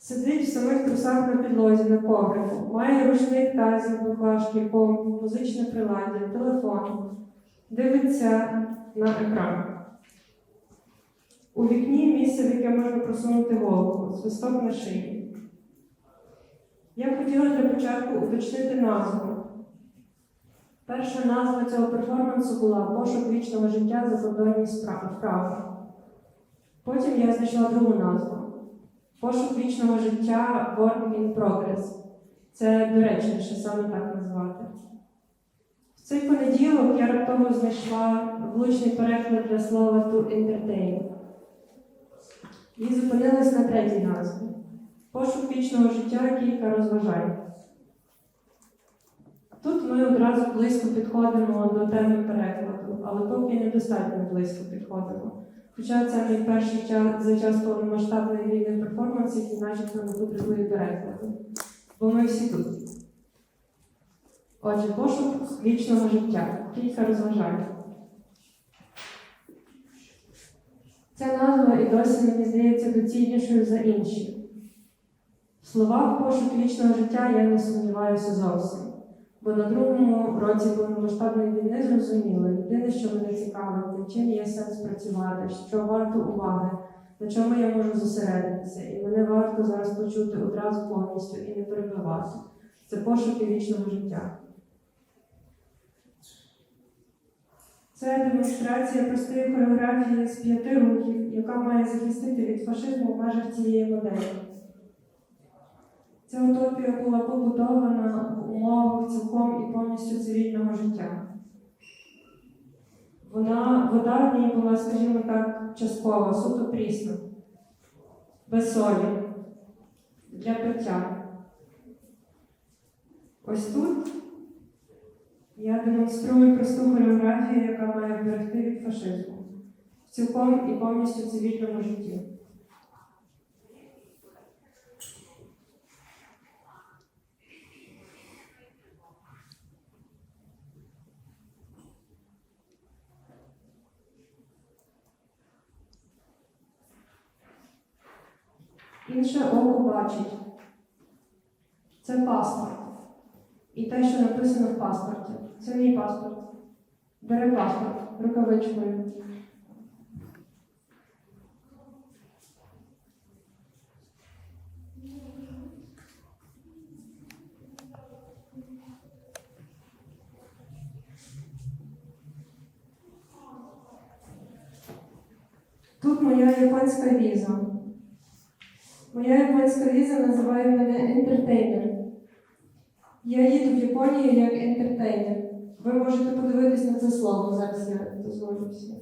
Сидить в самих трусах на підлозі на коврику, має рушник, тазик, баклажки, комп, музичне приладдя, телефон. Дивиться на екран. У вікні місце, в яке можна просунути голову, свисток на шиї. Я хотіла для початку уточнити назву. Перша назва цього перформансу була Пошук вічного життя за закордонні справи. вправи». Потім я знайшла другу назву Пошук вічного життя Work in Progress. Це доречніше саме так назвати. В цей понеділок я раптово знайшла влучний переклад для слова to entertain. І зупинилась на третій назві. Пошук вічного життя кілька розважань. Тут ми одразу близько підходимо до теми перекладу, але поки недостатньо близько підходимо. Хоча це мій перший час за час повномасштабної війни перформанс, який начебто не потребує перекладу. Бо ми всі тут. Отже, пошук вічного життя. Кілька розважань. Ця назва і досі мені здається доцільнішою за інші. В словах пошук вічного життя я не сумніваюся зовсім. Бо на другому році повномасштабної війни зрозуміло, єдине, що мене цікавить, чим є сенс працювати, що варто уваги, на чому я можу зосередитися, і мене варто зараз почути одразу повністю і не перебивати. Це пошуки вічного життя. Це демонстрація простої хореографії з п'яти рухів, яка має захистити від фашизму в межах цієї моделі. Ця утопія була побудована умовах цілком і повністю цивільного життя. Вона, вода в ній була, скажімо так, часткова, суто прісна, без солі, для пиття. Ось тут я демонструю просту хореографію, яка має вберегти від фашизму в цілком і повністю цивільному житті. Інше око бачить. Це паспорт. І те, що написано в паспорті. Це мій паспорт. Бери паспорт рукавичкою. Тут моя японська віза. Моя японська віза називає мене ентертейнер. Я їду в Японію як ентертейнер. Ви можете подивитись на це слово, зараз я дозволюся.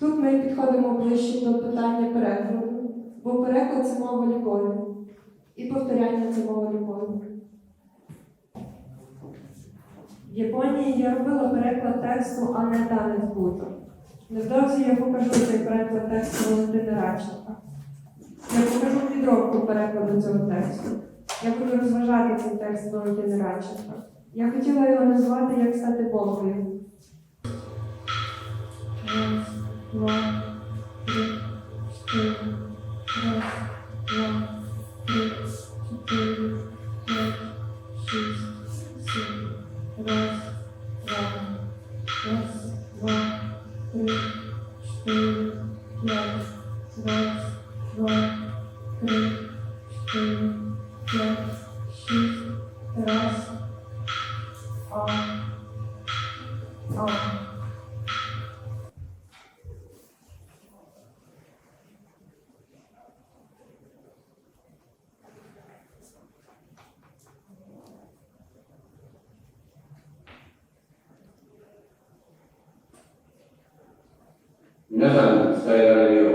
Тут ми підходимо ближче до питання перекладу, бо переклад це мова любові. І повторяння це мова любові. В Японії я робила переклад тексту, а не танець буту. Невдовзі я покажу цей переклад тексту Валентина Радченка. Я покажу підробку перекладу цього тексту. Я буду розважати цей текст Валентини Радченка. Я хотіла його назвати Як стати Богою. Раз, два, три, чотири. 皆さんに伝えられるよ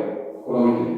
う試みて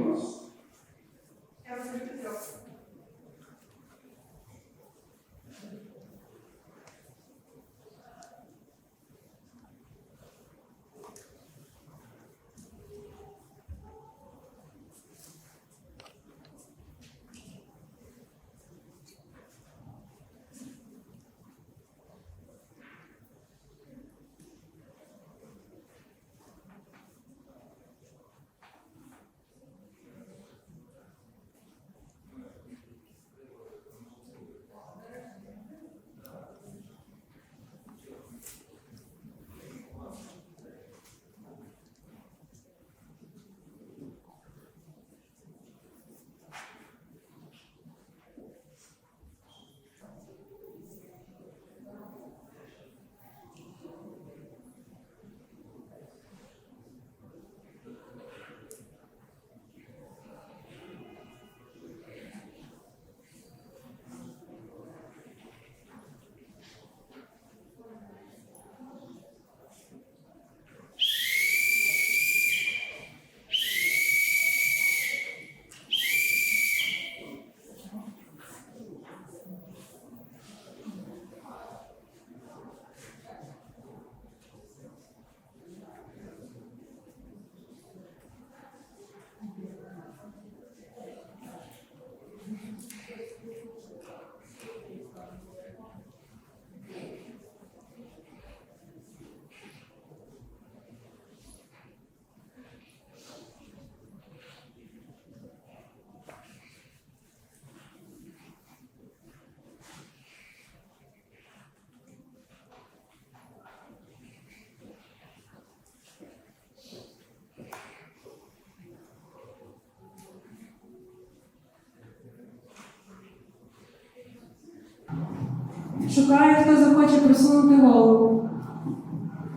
шукає, хто захоче просунути голову.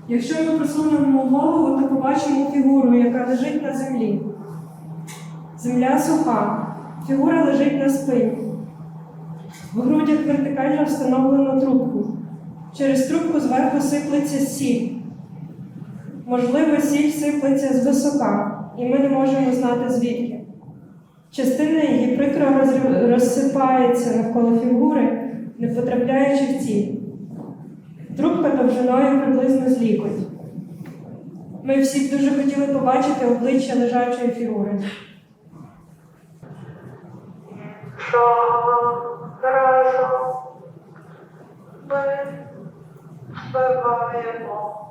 Якщо ми просунемо голову, то побачимо фігуру, яка лежить на землі. Земля суха, фігура лежить на спині. В грудях вертикально встановлено трубку. Через трубку зверху сиплеться сіль. Можливо, сіль сиплеться з висока, і ми не можемо знати звідки. Частина її прикро розсипається навколо фігури, не потрапляючи в ціль. Трубка довжиною приблизно з лікоть. Ми всі дуже хотіли побачити обличчя лежачої фігури. Щоразу ми збиваємо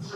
з